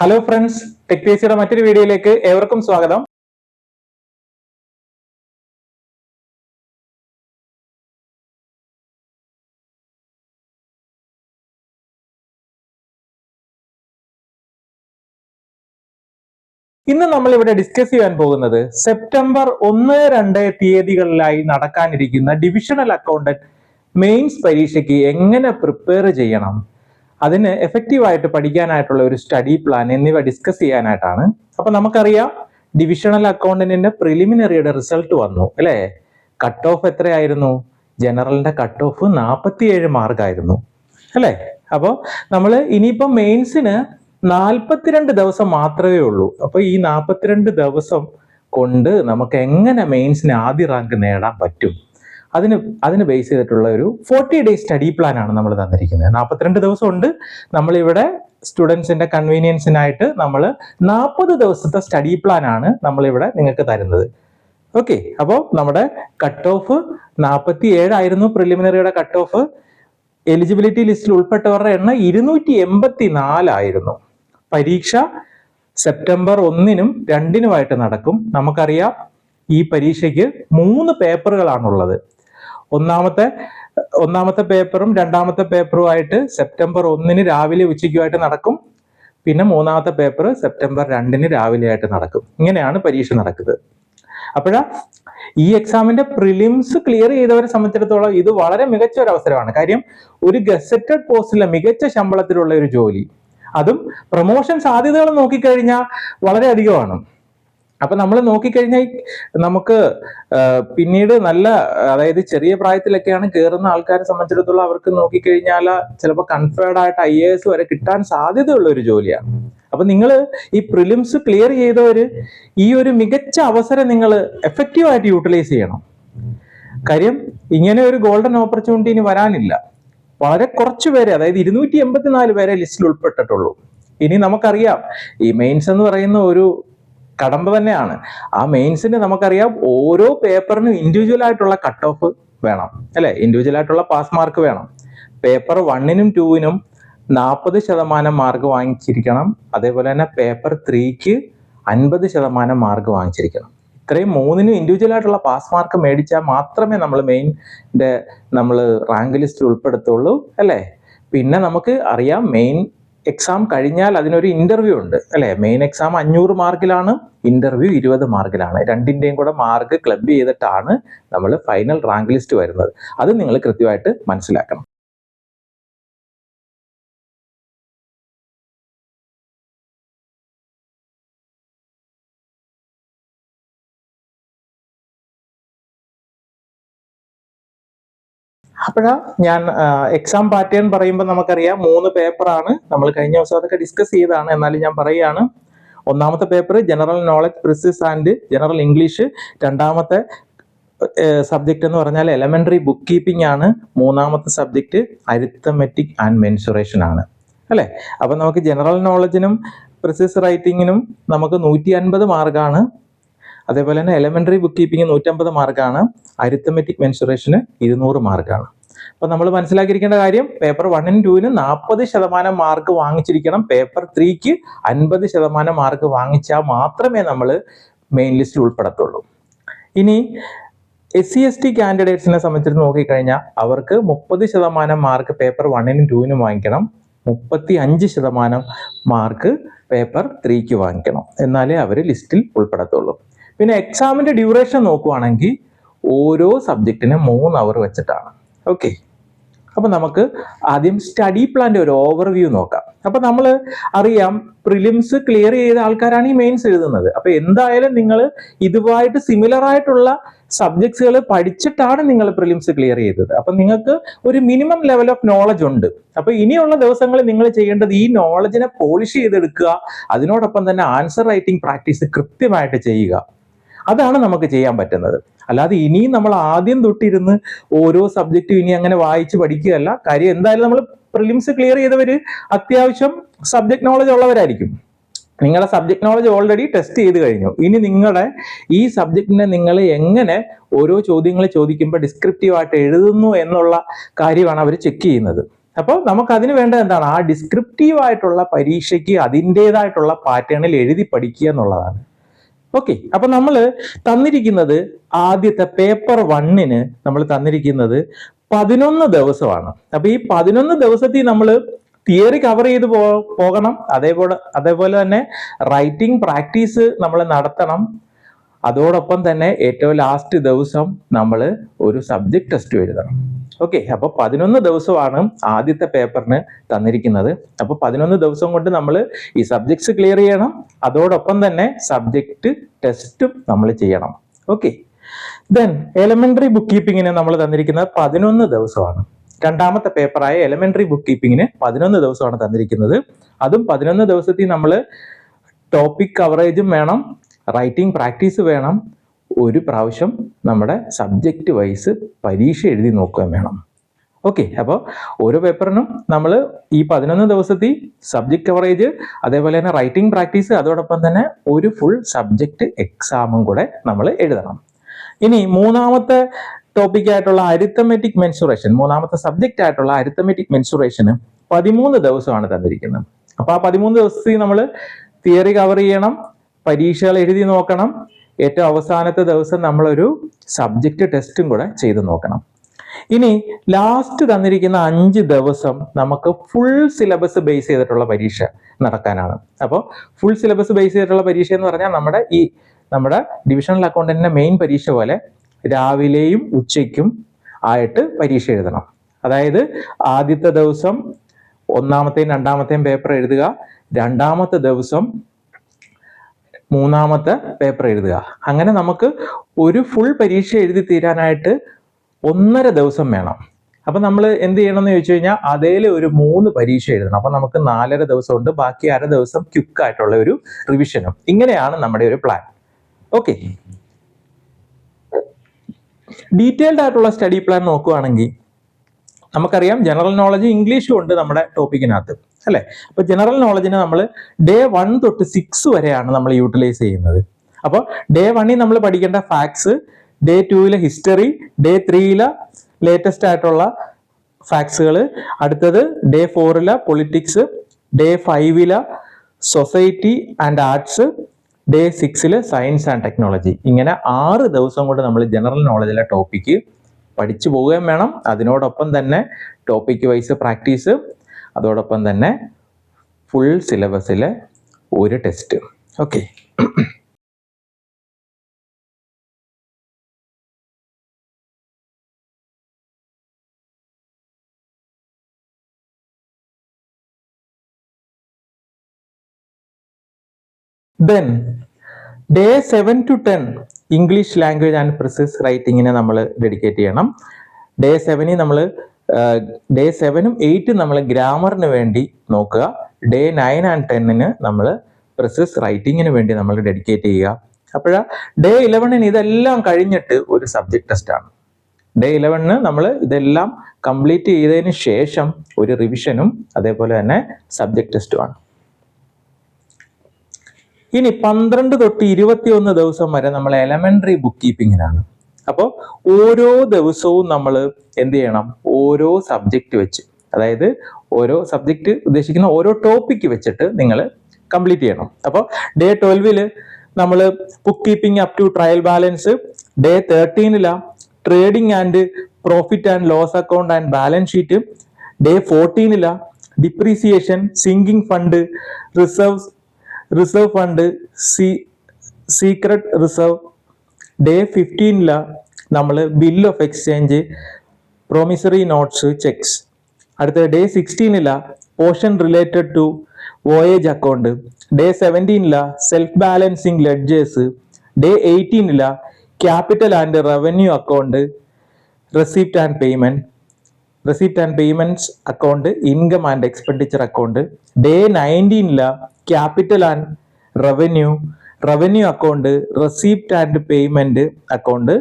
Hello friends tech പേസിയുടെ മറ്റൊരു വീഡിയോയിലേക്ക് ഏവർക്കും സ്വാഗതം. ഇന്ന് നമ്മൾ ഇവിടെ ഡിസ്കസ് ചെയ്യാൻ പോകുന്നത് സെപ്റ്റംബർ ഒന്ന് രണ്ട് തീയതികളിലായി നടക്കാനിരിക്കുന്ന ഡിവിഷണൽ അക്കൗണ്ടന്റ് മെയിൻസ് പരീക്ഷയ്ക്ക് എങ്ങനെ പ്രിപ്പയർ ചെയ്യണം? അതിന് എഫക്റ്റീവായിട്ട് പഠിക്കാനായിട്ടുള്ള ഒരു സ്റ്റഡി പ്ലാൻ എന്നിവ ഡിസ്കസ് ചെയ്യാനായിട്ടാണ്. അപ്പൊ നമുക്കറിയാം ഡിവിഷണൽ അക്കൗണ്ടന്റിന്റെ പ്രിലിമിനറിയുടെ റിസൾട്ട് വന്നു അല്ലേ? കട്ട് ഓഫ് എത്രയായിരുന്നു? ജനറലിന്റെ കട്ട് ഓഫ് നാൽപ്പത്തിയേഴ് മാർക്കായിരുന്നു അല്ലേ? അപ്പോൾ നമ്മൾ ഇനിയിപ്പോ മെയിൻസിന് നാൽപ്പത്തിരണ്ട് ദിവസം മാത്രമേ ഉള്ളൂ. അപ്പോൾ ഈ നാൽപ്പത്തിരണ്ട് ദിവസം കൊണ്ട് നമുക്ക് എങ്ങനെ മെയിൻസിന് ആദ്യ റാങ്ക് നേടാൻ പറ്റും? അതിന് അതിന് ബേസ് ചെയ്തിട്ടുള്ള ഒരു ഫോർട്ടി ഡേ സ്റ്റഡി പ്ലാൻ ആണ് നമ്മൾ തന്നിരിക്കുന്നത്. നാൽപ്പത്തിരണ്ട് ദിവസം ഉണ്ട് നമ്മളിവിടെ സ്റ്റുഡൻസിന്റെ കൺവീനിയൻസിനായിട്ട് നമ്മൾ നാൽപ്പത് ദിവസത്തെ സ്റ്റഡി പ്ലാൻ ആണ് നമ്മളിവിടെ നിങ്ങൾക്ക് തരുന്നത്. ഓക്കെ അപ്പോൾ നമ്മുടെ കട്ട് ഓഫ് നാൽപ്പത്തി ഏഴായിരുന്നു പ്രിലിമിനറിയുടെ കട്ട് ഓഫ് എലിജിബിലിറ്റി ലിസ്റ്റിൽ ഉൾപ്പെട്ടവരുടെ എണ്ണം ഇരുന്നൂറ്റി എൺപത്തി നാലായിരുന്നു പരീക്ഷ സെപ്റ്റംബർ ഒന്നിനും രണ്ടിനുമായിട്ട് നടക്കും. നമുക്കറിയാം ഈ പരീക്ഷയ്ക്ക് മൂന്ന് പേപ്പറുകളാണുള്ളത് ഒന്നാമത്തെ ഒന്നാമത്തെ പേപ്പറും രണ്ടാമത്തെ പേപ്പറുമായിട്ട് സെപ്റ്റംബർ ഒന്നിന് രാവിലെ ഉച്ചയ്ക്കുമായിട്ട് നടക്കും. പിന്നെ മൂന്നാമത്തെ പേപ്പർ സെപ്റ്റംബർ രണ്ടിന് രാവിലെ ആയിട്ട് നടക്കും. ഇങ്ങനെയാണ് പരീക്ഷ നടക്കുന്നത്. അപ്പോഴാ ഈ എക്സാമിന്റെ പ്രിലിംസ് ക്ലിയർ ചെയ്തവരെ സംബന്ധിച്ചിടത്തോളം ഇത് വളരെ മികച്ച ഒരു അവസരമാണ് കാര്യം ഒരു ഗസറ്റഡ് പോസ്റ്റിലെ മികച്ച ശമ്പളത്തിലുള്ള ഒരു ജോലി അതും പ്രൊമോഷൻ സാധ്യതകൾ നോക്കിക്കഴിഞ്ഞാൽ വളരെ അധികമാണ്. അപ്പൊ നമ്മൾ നോക്കിക്കഴിഞ്ഞാൽ നമുക്ക് പിന്നീട് നല്ല അതായത് ചെറിയ പ്രായത്തിലൊക്കെയാണ് കയറുന്ന ആൾക്കാരെ സംബന്ധിച്ചിടത്തോളം അവർക്ക് നോക്കിക്കഴിഞ്ഞാൽ ചിലപ്പോൾ കൺഫേർഡ് ആയിട്ട് ഐ എ എസ് വരെ കിട്ടാൻ സാധ്യതയുള്ള ഒരു ജോലിയാണ്. അപ്പൊ നിങ്ങൾ ഈ പ്രിലിംസ് ക്ലിയർ ചെയ്തവര് ഈ ഒരു മികച്ച അവസരം നിങ്ങൾ എഫക്റ്റീവായിട്ട് യൂട്ടിലൈസ് ചെയ്യണം. കാര്യം ഇങ്ങനെ ഒരു ഗോൾഡൻ ഓപ്പർച്യൂണിറ്റി ഇനി വരാനില്ല. വളരെ കുറച്ചു പേരെ അതായത് ഇരുന്നൂറ്റി എൺപത്തിനാല് പേരെ ലിസ്റ്റിൽ ഉൾപ്പെട്ടിട്ടുള്ളൂ. ഇനി നമുക്കറിയാം ഈ മെയിൻസ് എന്ന് പറയുന്ന ഒരു കടമ്പ തന്നെയാണ്. ആ മെയിൻസിന് നമുക്കറിയാം ഓരോ പേപ്പറിനും ഇൻഡിവിജ്വൽ ആയിട്ടുള്ള കട്ട് ഓഫ് വേണം. അല്ലെ? ഇൻഡിവിജ്വൽ ആയിട്ടുള്ള പാസ് മാർക്ക് വേണം. പേപ്പർ വണ്ണിനും ടൂവിനും നാൽപ്പത് ശതമാനം മാർക്ക് വാങ്ങിച്ചിരിക്കണം. അതേപോലെ തന്നെ പേപ്പർ ത്രീക്ക് അൻപത് ശതമാനം മാർക്ക് വാങ്ങിച്ചിരിക്കണം. ഇത്രയും മൂന്നിനും ഇൻഡിവിജ്വൽ ആയിട്ടുള്ള പാസ് മാർക്ക് മേടിച്ചാൽ മാത്രമേ നമ്മൾ മെയിന്റെ നമ്മൾ റാങ്ക് ലിസ്റ്റിൽ ഉൾപ്പെടുത്തുള്ളൂ. അല്ലേ? പിന്നെ നമുക്ക് അറിയാം മെയിൻ എക്സാം കഴിഞ്ഞാൽ അതിനൊരു ഇന്റർവ്യൂ ഉണ്ട്. അല്ലേ? മെയിൻ എക്സാം അഞ്ഞൂറ് മാർക്കിലാണ് ഇന്റർവ്യൂ ഇരുപത് മാർക്കിലാണ് രണ്ടിന്റെയും കൂടെ മാർക്ക് ക്ലബ് ചെയ്തിട്ടാണ് നമ്മൾ ഫൈനൽ റാങ്ക് ലിസ്റ്റ് വരുന്നത്. അത് നിങ്ങൾ കൃത്യമായിട്ട് മനസ്സിലാക്കണം. അപ്പോഴാ ഞാൻ എക്സാം പാറ്റേൺ പറയുമ്പോൾ നമുക്കറിയാം മൂന്ന് പേപ്പറാണ് നമ്മൾ കഴിഞ്ഞ ദിവസം അതൊക്കെ ഡിസ്കസ് ചെയ്തതാണ്. എന്നാലും ഞാൻ പറയുകയാണ്. ഒന്നാമത്തെ paper general knowledge precis and general English രണ്ടാമത്തെ സബ്ജക്റ്റ് എന്ന് പറഞ്ഞാൽ എലമെന്ററി ബുക്ക് കീപ്പിംഗ് ആണ്. മൂന്നാമത്തെ സബ്ജക്റ്റ് അരിത്തമെറ്റിക് ആൻഡ് മെൻസുറേഷൻ ആണ്. അല്ലേ? അപ്പൊ നമുക്ക് ജനറൽ നോളജിനും പ്രിസിസ് റൈറ്റിങ്ങിനും നമുക്ക് നൂറ്റി അൻപത് മാർക്കാണ് അതേപോലെ തന്നെ എലമെന്ററി ബുക്ക് കീപ്പിംഗ് നൂറ്റമ്പത് മാർക്കാണ് അരിത്തമെറ്റിക് മെൻസുറേഷന് ഇരുന്നൂറ് മാർക്കാണ് അപ്പൊ നമ്മൾ മനസ്സിലാക്കിയിരിക്കേണ്ട കാര്യം പേപ്പർ വണ്ണിനും ടൂവിനും നാൽപ്പത് ശതമാനം മാർക്ക് വാങ്ങിച്ചിരിക്കണം. പേപ്പർ ത്രീക്ക് അൻപത് ശതമാനം മാർക്ക് വാങ്ങിച്ചാൽ മാത്രമേ നമ്മൾ മെയിൻ ലിസ്റ്റിൽ ഉൾപ്പെടത്തുള്ളൂ. ഇനി എസ് സി എസ് ടി കാൻഡിഡേറ്റ്സിനെ സംബന്ധിച്ച് നോക്കിക്കഴിഞ്ഞാൽ അവർക്ക് മുപ്പത് ശതമാനം മാർക്ക് പേപ്പർ വണ്ണിനും ടൂവിനും വാങ്ങിക്കണം. മുപ്പത്തി അഞ്ച് ശതമാനം മാർക്ക് പേപ്പർ ത്രീക്ക് വാങ്ങിക്കണം. എന്നാലേ അവർ ലിസ്റ്റിൽ ഉൾപ്പെടത്തുള്ളൂ. പിന്നെ എക്സാമിന്റെ ഡ്യൂറേഷൻ നോക്കുവാണെങ്കിൽ ഓരോ സബ്ജക്റ്റിനും മൂന്ന് അവർ വെച്ചിട്ടാണ്. ഓക്കെ അപ്പോൾ നമുക്ക് ആദ്യം സ്റ്റഡി പ്ലാന്റെ ഒരു ഓവർവ്യൂ നോക്കാം. അപ്പോൾ നമ്മൾ അറിയാം പ്രിലിംസ് ക്ലിയർ ചെയ്ത ആൾക്കാരാണ് ഈ മെയിൻസ് എഴുതുന്നത്. അപ്പോൾ എന്തായാലും നിങ്ങൾ ഇതുമായിട്ട് സിമിലർ ആയിട്ടുള്ള സബ്ജക്ട്സുകൾ പഠിച്ചിട്ടാണ് നിങ്ങൾ പ്രിലിംസ് ക്ലിയർ ചെയ്തത്. അപ്പം നിങ്ങൾക്ക് ഒരു മിനിമം ലെവൽ ഓഫ് നോളജ് ഉണ്ട്. അപ്പോൾ ഇനിയുള്ള ദിവസങ്ങളിൽ നിങ്ങൾ ചെയ്യേണ്ടത് ഈ നോളജിനെ പോളിഷ് ചെയ്തെടുക്കുക. അതിനോടൊപ്പം തന്നെ ആൻസർ റൈറ്റിംഗ് പ്രാക്ടീസ് കൃത്യമായിട്ട് ചെയ്യുക. അതാണ് നമുക്ക് ചെയ്യാൻ പറ്റുന്നത്. അല്ലാതെ ഇനിയും നമ്മൾ ആദ്യം തൊട്ടിരുന്ന് ഓരോ സബ്ജക്റ്റും ഇനി അങ്ങനെ വായിച്ച് പഠിക്കുകയല്ല. കാര്യം എന്തായാലും നമ്മൾ പ്രിലിംസ് ക്ലിയർ ചെയ്തവര് അത്യാവശ്യം സബ്ജക്ട് നോളജ് ഉള്ളവരായിരിക്കും. നിങ്ങളുടെ സബ്ജക്ട് നോളജ് ഓൾറെഡി ടെസ്റ്റ് ചെയ്ത് കഴിഞ്ഞു. ഇനി നിങ്ങളുടെ ഈ സബ്ജക്റ്റിനെ നിങ്ങൾ എങ്ങനെ ഓരോ ചോദ്യങ്ങൾ ചോദിക്കുമ്പോൾ ഡിസ്ക്രിപ്റ്റീവായിട്ട് എഴുതുന്നു എന്നുള്ള കാര്യമാണ് അവർ ചെക്ക് ചെയ്യുന്നത്. അപ്പോൾ നമുക്ക് അതിന് വേണ്ടത് എന്താണ്? ആ ഡിസ്ക്രിപ്റ്റീവായിട്ടുള്ള പരീക്ഷയ്ക്ക് അതിന്റെതായിട്ടുള്ള പാറ്റേണിൽ എഴുതി പഠിക്കുക എന്നുള്ളതാണ്. ഓക്കെ അപ്പൊ നമ്മൾ തന്നിരിക്കുന്നത് ആദ്യത്തെ പേപ്പർ വണ്ണിന് നമ്മൾ തന്നിരിക്കുന്നത് പതിനൊന്ന് ദിവസമാണ്. അപ്പൊ ഈ പതിനൊന്ന് ദിവസത്തിൽ നമ്മൾ തിയറി കവർ ചെയ്ത് പോ പോകണം. അതേപോലെ അതേപോലെ തന്നെ റൈറ്റിംഗ് പ്രാക്ടീസ് നമ്മൾ നടത്തണം. അതോടൊപ്പം തന്നെ ഏറ്റവും ലാസ്റ്റ് ദിവസം നമ്മൾ ഒരു സബ്ജക്ട് ടെസ്റ്റ് എഴുതണം. ഓക്കെ അപ്പൊ പതിനൊന്ന് ദിവസമാണ് ആദ്യത്തെ പേപ്പറിന് തന്നിരിക്കുന്നത്. അപ്പൊ പതിനൊന്ന് ദിവസം കൊണ്ട് നമ്മൾ ഈ സബ്ജക്ട്സ് ക്ലിയർ ചെയ്യണം. അതോടൊപ്പം തന്നെ സബ്ജക്ട് ടെസ്റ്റും നമ്മൾ ചെയ്യണം. ഓക്കെ ദെൻ എലമെന്ററി ബുക്ക് കീപ്പിങ്ങിന് നമ്മൾ തന്നിരിക്കുന്നത് പതിനൊന്ന് ദിവസമാണ്. രണ്ടാമത്തെ പേപ്പറായ എലമെന്ററി ബുക്ക് കീപ്പിങ്ങിന് പതിനൊന്ന് ദിവസമാണ് തന്നിരിക്കുന്നത്. അതും പതിനൊന്ന് ദിവസത്തിൽ നമ്മൾ ടോപ്പിക് കവറേജും വേണം. റൈറ്റിംഗ് പ്രാക്ടീസ് വേണം. ഒരു പ്രാവശ്യം നമ്മുടെ സബ്ജക്റ്റ് വൈസ് പരീക്ഷ എഴുതി നോക്കുകയും വേണം. ഓക്കെ അപ്പോൾ ഓരോ പേപ്പറിനും നമ്മൾ ഈ പതിനൊന്ന് ദിവസത്തെ സബ്ജക്റ്റ് കവറേജ് അതേപോലെ തന്നെ റൈറ്റിംഗ് പ്രാക്ടീസ് അതോടൊപ്പം തന്നെ ഒരു ഫുൾ സബ്ജക്റ്റ് എക്സാമും കൂടെ നമ്മൾ എഴുതണം. ഇനി മൂന്നാമത്തെ ടോപ്പിക് ആയിട്ടുള്ള അരിത്തമെറ്റിക് മെൻസുറേഷൻ മൂന്നാമത്തെ സബ്ജക്റ്റ് ആയിട്ടുള്ള അരിത്തമെറ്റിക് മെൻസുറേഷന് പതിമൂന്ന് ദിവസമാണ് തന്നിരിക്കുന്നത്. അപ്പോൾ ആ പതിമൂന്ന് ദിവസത്തിൽ നമ്മൾ തിയറി കവർ ചെയ്യണം പരീക്ഷകൾ എഴുതി നോക്കണം ഏറ്റവും അവസാനത്തെ ദിവസം നമ്മളൊരു സബ്ജക്റ്റ് ടെസ്റ്റും കൂടെ ചെയ്തു നോക്കണം. ഇനി ലാസ്റ്റ് തന്നിരിക്കുന്ന അഞ്ച് ദിവസം നമുക്ക് ഫുൾ സിലബസ് ബേസ് ചെയ്തിട്ടുള്ള പരീക്ഷ നടക്കാനാണ്. അപ്പോൾ ഫുൾ സിലബസ് ബേസ് ചെയ്തിട്ടുള്ള പരീക്ഷ എന്ന് പറഞ്ഞാൽ നമ്മുടെ ഈ നമ്മുടെ ഡിവിഷണൽ അക്കൗണ്ടന്റിന്റെ മെയിൻ പരീക്ഷ പോലെ രാവിലെയും ഉച്ചയ്ക്കും ആയിട്ട് പരീക്ഷ എഴുതണം. അതായത് ആദ്യത്തെ ദിവസം ഒന്നാമത്തെയും രണ്ടാമത്തെയും പേപ്പർ എഴുതുക രണ്ടാമത്തെ ദിവസം മൂന്നാമത്തെ പേപ്പർ എഴുതുക. അങ്ങനെ നമുക്ക് ഒരു ഫുൾ പരീക്ഷ എഴുതി തീരാനായിട്ട് ഒന്നര ദിവസം വേണം. അപ്പം നമ്മൾ എന്ത് ചെയ്യണം എന്ന് ചോദിച്ചു കഴിഞ്ഞാൽ അതേൽ ഒരു മൂന്ന് പരീക്ഷ എഴുതണം. അപ്പം നമുക്ക് നാലര ദിവസം ഉണ്ട് ബാക്കി അര ദിവസം ക്യുക്കായിട്ടുള്ള ഒരു റിവിഷനും ഇങ്ങനെയാണ് നമ്മുടെ ഒരു പ്ലാൻ ഓക്കെ ഡീറ്റെയിൽഡ് ആയിട്ടുള്ള സ്റ്റഡി പ്ലാൻ നോക്കുകയാണെങ്കിൽ നമുക്കറിയാം ജനറൽ നോളജ് ഇംഗ്ലീഷും ഉണ്ട് നമ്മുടെ ടോപ്പിക്കിനകത്ത് അല്ലെ? അപ്പൊ ജനറൽ നോളജിന് നമ്മൾ ഡേ വൺ തൊട്ട് സിക്സ് വരെയാണ് നമ്മൾ യൂട്ടിലൈസ് ചെയ്യുന്നത്. അപ്പോൾ ഡേ വണ്ണിൽ നമ്മൾ പഠിക്കേണ്ട ഫാക്ട്സ് ഡേ ടൂവിലെ ഹിസ്റ്ററി ഡേ ത്രീയിലെ ലേറ്റസ്റ്റ് ആയിട്ടുള്ള ഫാക്ട്സുകൾ അടുത്തത് ഡേ ഫോറിലെ പൊളിറ്റിക്സ് ഡേ ഫൈവിലെ സൊസൈറ്റി ആൻഡ് ആർട്സ് ഡേ സിക്സിൽ സയൻസ് ആൻഡ് ടെക്നോളജി ഇങ്ങനെ ആറ് ദിവസം കൊണ്ട് നമ്മൾ ജനറൽ നോളജിലെ ടോപ്പിക്ക് പഠിച്ചു പോവുകയും വേണം. അതിനോടൊപ്പം തന്നെ ടോപ്പിക് വൈസ് പ്രാക്ടീസ് അതോടൊപ്പം തന്നെ ഫുൾ സിലബസിലെ ഒരു test okay then day seven to ten English language and precis റൈറ്റിങ്ങിനെ നമ്മൾ ഡെഡിക്കേറ്റ് ചെയ്യണം. ഡേ സെവനിൽ നമ്മൾ ഡേ സെവനും എയ്റ്റും നമ്മൾ ഗ്രാമറിന് വേണ്ടി നോക്കുക. ഡേ നയൻ ആൻഡ് ടെന്നിന് നമ്മൾ പ്രിസസ് റൈറ്റിങ്ങിന് വേണ്ടി നമ്മൾ ഡെഡിക്കേറ്റ് ചെയ്യുക. അപ്പോഴാ ഡേ ഇലവനിന് ഇതെല്ലാം കഴിഞ്ഞിട്ട് ഒരു സബ്ജക്ട് ടെസ്റ്റ് ആണ്. ഡേ ഇലവനിന് നമ്മൾ ഇതെല്ലാം കംപ്ലീറ്റ് ചെയ്തതിന് ശേഷം ഒരു റിവിഷനും അതേപോലെ തന്നെ സബ്ജക്ട് ടെസ്റ്റുമാണ് ഇനി പന്ത്രണ്ട് തൊട്ട് ഇരുപത്തിയൊന്ന് ദിവസം വരെ നമ്മൾ എലമെന്ററി ബുക്ക് കീപ്പിങ്ങിനാണ് അപ്പോൾ ഓരോ ദിവസവും നമ്മൾ എന്ത് ചെയ്യണം? ഓരോ സബ്ജക്റ്റ് വെച്ച് അതായത് ഓരോ സബ്ജക്റ്റ് ഉദ്ദേശിക്കുന്ന ഓരോ ടോപ്പിക്ക് വെച്ചിട്ട് നിങ്ങൾ കംപ്ലീറ്റ് ചെയ്യണം. അപ്പോൾ ഡേ ട്വൽവിൽ നമ്മൾ bookkeeping up to trial balance day തേർട്ടീനിലാണ് trading and profit and loss account and balance sheet day ഫോർട്ടീനിലാണ് depreciation sinking fund reserve reserve fund see secret reserve day ഫിഫ്റ്റീനില നമ്മൾ bill of exchange promissory notes cheques അടുത്ത day സിക്സ്റ്റീനില portion related to voyage account day സെവന്റീനില self balancing ledgers day എയ്റ്റീനില capital and revenue account receipt and payment receipt and payments account income and expenditure account day നയന്റീനില capital and revenue revenue account receipt and payment account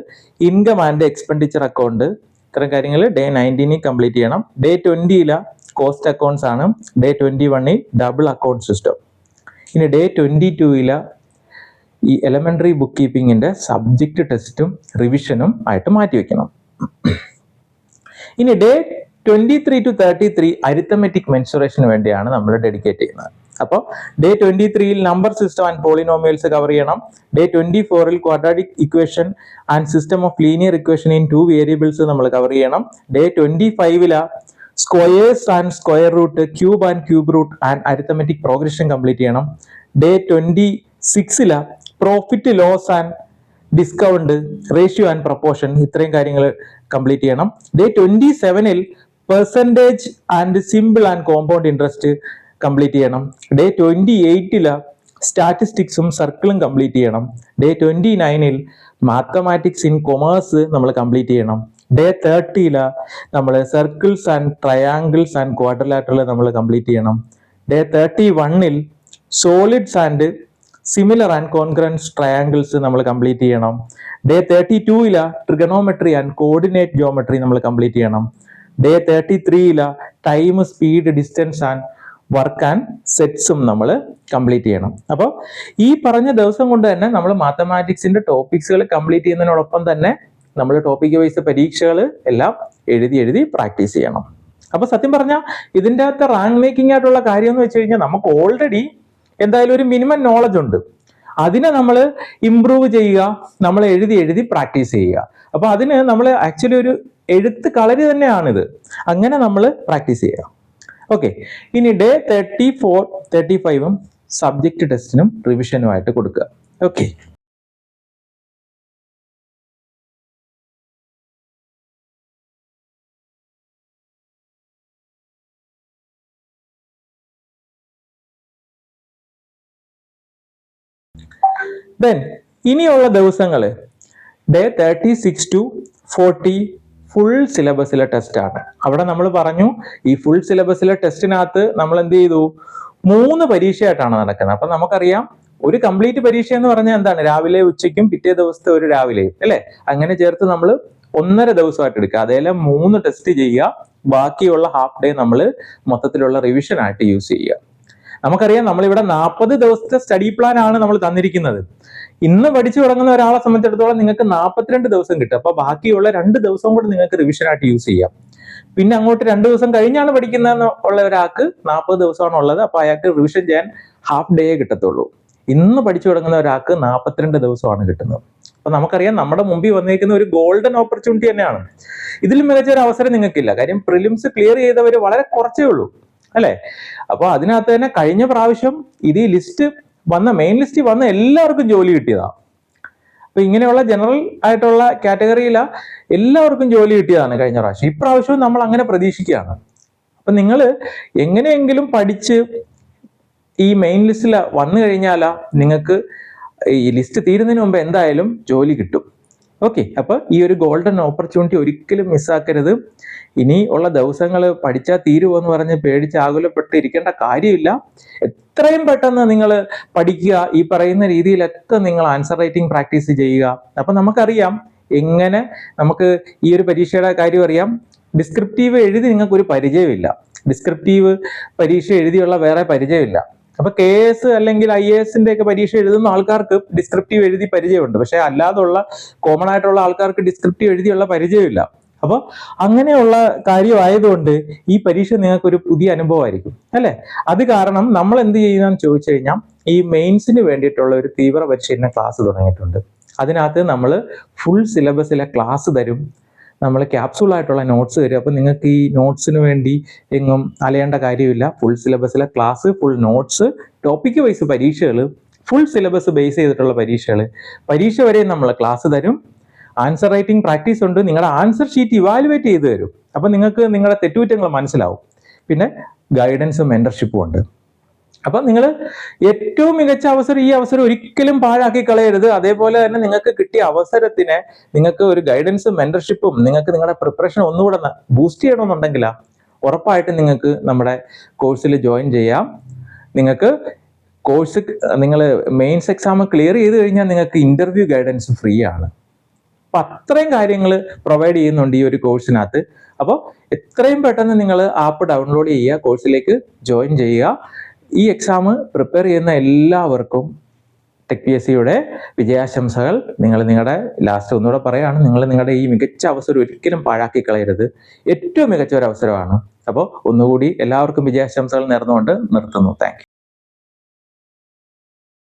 income and expenditure account ഇത്തരം കാര്യങ്ങൾ day നയന്റീനിൽ complete ചെയ്യണം. Day ട്വന്റിയില cost accounts ആണ്. Day twenty വണ്ണിൽ double account system ഇനി day twenty ടൂയില ഈ എലമെന്ററി ബുക്ക് കീപ്പിങ്ങിന്റെ സബ്ജക്റ്റ് ടെസ്റ്റും റിവിഷനും ആയിട്ട് മാറ്റി വെക്കണം. ഇനി day twenty three to thirty three arithmetic മെൻസുറേഷന് വേണ്ടിയാണ് നമ്മൾ ഡെഡിക്കേറ്റ് ചെയ്യുന്നത്. അപ്പോൾ ഡേ ട്വന്റി ത്രീയിൽ number system and polynomials cover ചെയ്യണം. ഡേ ട്വന്റി ഫോറിൽ quadratic equation and system of linear equation in two variables നമ്മൾ കവർ ചെയ്യണം. Day twenty ഫൈവിലാ squares and square root cube and cube root and arithmetic progression complete ചെയ്യണം. Day twenty സിക്സിലാ profit loss and discount ratio and proportion ഇത്രയും കാര്യങ്ങൾ complete ചെയ്യണം. Day twenty സെവനിൽ percentage and simple and compound interest complete ചെയ്യണം. Day twenty എയ്റ്റിൽ സ്റ്റാറ്റിസ്റ്റിക്സും സർക്കിളും complete ചെയ്യണം. ഡേ ട്വന്റി നയനിൽ മാത്തമാറ്റിക്സ് ഇൻ കൊമേഴ്സ് നമ്മൾ കംപ്ലീറ്റ് ചെയ്യണം. ഡേ തേർട്ടിയിൽ നമ്മൾ circles and triangles and quadrilateral നമ്മൾ കംപ്ലീറ്റ് ചെയ്യണം. ഡേ തേർട്ടി വണ്ണിൽ solids and similar and congruence triangles നമ്മൾ കംപ്ലീറ്റ് ചെയ്യണം. ഡേ തേർട്ടി ടൂയില ട്രിഗണോമെട്രി ആൻഡ് കോർഡിനേറ്റ് ജോമെട്രി നമ്മൾ കംപ്ലീറ്റ് ചെയ്യണം. Day thirty ത്രീയില time speed distance and work and സെറ്റ്സും നമ്മൾ കംപ്ലീറ്റ് ചെയ്യണം. അപ്പോൾ ഈ പറഞ്ഞ ദിവസം കൊണ്ട് തന്നെ നമ്മൾ മാത്തമാറ്റിക്സിന്റെ ടോപ്പിക്സുകൾ കംപ്ലീറ്റ് ചെയ്യുന്നതിനോടൊപ്പം തന്നെ നമ്മൾ ടോപ്പിക് വൈസ് പരീക്ഷകൾ എല്ലാം എഴുതി എഴുതി പ്രാക്ടീസ് ചെയ്യണം. അപ്പോൾ സത്യം പറഞ്ഞാൽ ഇതിന്റെ അകത്ത് റാങ്ക് മേക്കിംഗ് ആയിട്ടുള്ള കാര്യം എന്ന് വെച്ച് കഴിഞ്ഞാൽ നമുക്ക് ഓൾറെഡി എന്തായാലും ഒരു മിനിമം നോളജ് ഉണ്ട്. അതിനെ നമ്മൾ ഇമ്പ്രൂവ് ചെയ്യുക നമ്മൾ എഴുതി എഴുതി പ്രാക്ടീസ് ചെയ്യുക. അപ്പോൾ അതിന് നമ്മൾ ആക്ച്വലി ഒരു എഴുത്ത് കളരി തന്നെയാണിത്. അങ്ങനെ നമ്മൾ പ്രാക്ടീസ് ചെയ്യുക. ഓക്കെ ഇനി ഡേ തേർട്ടി ഫോർ തേർട്ടി ഫൈവും സബ്ജക്റ്റ് ടെസ്റ്റിനും റിവിഷനും ആയിട്ട് കൊടുക്കുക. ഓക്കെ ദെൻ ഇനിയുള്ള ദിവസങ്ങൾ day thirty six to forty full സിലബസിലെ test ആണ്. അവിടെ നമ്മൾ പറഞ്ഞു ഈ ഫുൾ സിലബസിലെ ടെസ്റ്റിനകത്ത് നമ്മൾ എന്ത് ചെയ്തു? മൂന്ന് പരീക്ഷയായിട്ടാണ് നടക്കുന്നത്. അപ്പൊ നമുക്കറിയാം ഒരു കംപ്ലീറ്റ് പരീക്ഷ എന്ന് പറഞ്ഞാൽ എന്താണ്? രാവിലെ ഉച്ചയ്ക്കും പിറ്റേ ദിവസത്തെ ഒരു രാവിലെയും അല്ലെ? അങ്ങനെ ചേർത്ത് നമ്മൾ ഒന്നര ദിവസമായിട്ട് എടുക്കുക. അതേപോലെ മൂന്ന് ടെസ്റ്റ് ചെയ്യുക. ബാക്കിയുള്ള ഹാഫ് ഡേ നമ്മൾ മൊത്തത്തിലുള്ള റിവിഷൻ ആയിട്ട് യൂസ് ചെയ്യുക. നമുക്കറിയാം നമ്മളിവിടെ നാൽപ്പത് ദിവസത്തെ സ്റ്റഡി പ്ലാൻ ആണ് നമ്മൾ തന്നിരിക്കുന്നത്. ഇന്ന് പഠിച്ചു തുടങ്ങുന്ന ഒരാളെ സംബന്ധിച്ചിടത്തോളം നിങ്ങൾക്ക് നാൽപ്പത്തിരണ്ട് ദിവസം കിട്ടും. അപ്പൊ ബാക്കിയുള്ള രണ്ട് ദിവസം കൂടെ നിങ്ങൾക്ക് റിവിഷൻ ആയിട്ട് യൂസ് ചെയ്യാം. പിന്നെ അങ്ങോട്ട് രണ്ട് ദിവസം കഴിഞ്ഞാണ് പഠിക്കുന്ന ഉള്ള ഒരാൾക്ക് നാൽപ്പത് ദിവസമാണ് ഉള്ളത്. അപ്പൊ അയാൾക്ക് റിവിഷൻ ചെയ്യാൻ ഹാഫ് ഡേ കിട്ടത്തുള്ളൂ. ഇന്ന് പഠിച്ചു തുടങ്ങുന്ന ഒരാൾക്ക് നാൽപ്പത്തിരണ്ട് ദിവസമാണ് കിട്ടുന്നത്. അപ്പൊ നമുക്കറിയാം നമ്മുടെ മുമ്പിൽ വന്നിരിക്കുന്ന ഒരു ഗോൾഡൻ ഓപ്പർച്യൂണിറ്റി തന്നെയാണ്. ഇതിലും മികച്ച ഒരു അവസരം നിങ്ങൾക്കില്ല. കാര്യം പ്രിലിംസ് ക്ലിയർ ചെയ്തവർ വളരെ കുറച്ചേ ഉള്ളൂ. അല്ലെ? അപ്പൊ അതിനകത്ത് തന്നെ കഴിഞ്ഞ പ്രാവശ്യം ഇത് ഈ ലിസ്റ്റ് വന്ന മെയിൻ ലിസ്റ്റ് വന്ന എല്ലാവർക്കും ജോലി കിട്ടിയതാ. അപ്പൊ ഇങ്ങനെയുള്ള ജനറൽ ആയിട്ടുള്ള കാറ്റഗറിയില എല്ലാവർക്കും ജോലി കിട്ടിയതാണ് കഴിഞ്ഞ പ്രാവശ്യം. ഇപ്രാവശ്യവും നമ്മൾ അങ്ങനെ പ്രതീക്ഷിക്കുകയാണ്. അപ്പൊ നിങ്ങൾ എങ്ങനെയെങ്കിലും പഠിച്ച് ഈ മെയിൻ ലിസ്റ്റിൽ വന്നു കഴിഞ്ഞാലാ നിങ്ങൾക്ക് ഈ ലിസ്റ്റ് തീരുന്നതിന് മുമ്പ് എന്തായാലും ജോലി കിട്ടും. ഓക്കെ അപ്പോൾ ഈ ഒരു ഗോൾഡൻ ഓപ്പർച്യൂണിറ്റി ഒരിക്കലും മിസ്സാക്കരുത് ഇനി ഉള്ള ദിവസങ്ങൾ പഠിച്ചാൽ തീരുമോ എന്ന് പറഞ്ഞ് പേടിച്ച് ആകുലപ്പെട്ടിരിക്കേണ്ട കാര്യമില്ല. എത്രയും പെട്ടെന്ന് നിങ്ങൾ പഠിക്കുക ഈ പറയുന്ന രീതിയിലൊക്കെ നിങ്ങൾ ആൻസർ റൈറ്റിംഗ് പ്രാക്ടീസ് ചെയ്യുക. അപ്പൊ നമുക്കറിയാം എങ്ങനെ നമുക്ക് ഈ ഒരു പരീക്ഷയുടെ കാര്യം അറിയാം. ഡിസ്ക്രിപ്റ്റീവ് എഴുതി നിങ്ങൾക്കൊരു പരിചയമില്ല. ഡിസ്ക്രിപ്റ്റീവ് പരീക്ഷ എഴുതിയുള്ള വേറെ പരിചയമില്ല. അപ്പൊ കെ എസ് അല്ലെങ്കിൽ ഐ എ എസിന്റെ ഒക്കെ പരീക്ഷ എഴുതുന്ന ആൾക്കാർക്ക് ഡിസ്ക്രിപ്റ്റീവ് എഴുതി പരിചയമുണ്ട്. പക്ഷെ അല്ലാതുള്ള കോമൺ ആയിട്ടുള്ള ആൾക്കാർക്ക് ഡിസ്ക്രിപ്റ്റീവ് എഴുതിയുള്ള പരിചയമില്ല. അപ്പോൾ അങ്ങനെയുള്ള കാര്യമായതുകൊണ്ട് ഈ പരീക്ഷ നിങ്ങൾക്ക് ഒരു പുതിയ അനുഭവമായിരിക്കും. അല്ലെ? അത് കാരണം നമ്മൾ എന്ത് ചെയ്യുന്നതെന്ന് ചോദിച്ചു കഴിഞ്ഞാൽ ഈ മെയിൻസിന് വേണ്ടിയിട്ടുള്ള ഒരു തീവ്ര പരിശീലന ക്ലാസ് തുടങ്ങിയിട്ടുണ്ട്. അതിനകത്ത് നമ്മൾ ഫുൾ സിലബസിലെ ക്ലാസ് തരും. നമ്മൾ ക്യാപ്സൂൾ ആയിട്ടുള്ള നോട്ട്സ് തരും. അപ്പം നിങ്ങൾക്ക് ഈ നോട്ട്സിന് വേണ്ടി എങ്ങും അലയേണ്ട കാര്യമില്ല. Full സിലബസിലെ class full notes topic wise പരീക്ഷകൾ ഫുൾ സിലബസ് ബേസ് ചെയ്തിട്ടുള്ള പരീക്ഷകൾ പരീക്ഷ വരെ നമ്മൾ ക്ലാസ് തരും. ആൻസർ റൈറ്റിംഗ് പ്രാക്ടീസ് ഉണ്ട്. നിങ്ങളുടെ ആൻസർ ഷീറ്റ് ഇവാലുവേറ്റ് ചെയ്ത് തരും. അപ്പം നിങ്ങൾക്ക് നിങ്ങളുടെ തെറ്റുകുറ്റങ്ങൾ മനസ്സിലാവും. പിന്നെ ഗൈഡൻസും മെന്റർഷിപ്പും ഉണ്ട്. അപ്പം നിങ്ങൾ ഏറ്റവും മികച്ച അവസരം ഈ അവസരം ഒരിക്കലും പാഴാക്കി കളയരുത്. അതേപോലെ തന്നെ നിങ്ങൾക്ക് കിട്ടിയ അവസരത്തിനെ നിങ്ങൾക്ക് ഒരു ഗൈഡൻസും മെന്റർഷിപ്പും നിങ്ങൾക്ക് നിങ്ങളുടെ പ്രിപ്പറേഷൻ ഒന്നുകൂടെ ബൂസ്റ്റ് ചെയ്യണമെന്നുണ്ടെങ്കിൽ ഉറപ്പായിട്ടും നിങ്ങൾക്ക് നമ്മുടെ കോഴ്സിൽ ജോയിൻ ചെയ്യാം. നിങ്ങൾക്ക് കോഴ്സ് നിങ്ങൾ മെയിൻസ് എക്സാം ക്ലിയർ ചെയ്ത് കഴിഞ്ഞാൽ നിങ്ങൾക്ക് ഇന്റർവ്യൂ ഗൈഡൻസ് ഫ്രീ ആണ്. അപ്പൊ അത്രയും കാര്യങ്ങൾ പ്രൊവൈഡ് ചെയ്യുന്നുണ്ട് ഈ ഒരു കോഴ്സിനകത്ത് അപ്പോൾ എത്രയും പെട്ടെന്ന് നിങ്ങൾ ആപ്പ് ഡൗൺലോഡ് ചെയ്യുക കോഴ്സിലേക്ക് ജോയിൻ ചെയ്യുക. ഈ എക്സാം പ്രിപ്പയർ ചെയ്യുന്ന എല്ലാവർക്കും ടെക് പി എസ് സിയുടെ വിജയാശംസകൾ. നിങ്ങൾ നിങ്ങളുടെ ലാസ്റ്റ് ഒന്നുകൂടെ പറയുകയാണ് നിങ്ങൾ നിങ്ങളുടെ ഈ മികച്ച അവസരം ഒരിക്കലും പാഴാക്കി കളയരുത്. ഏറ്റവും മികച്ച ഒരു അവസരമാണ്. അപ്പോൾ ഒന്നുകൂടി എല്ലാവർക്കും വിജയാശംസകൾ നേർന്നുകൊണ്ട് നിർത്തുന്നു. താങ്ക്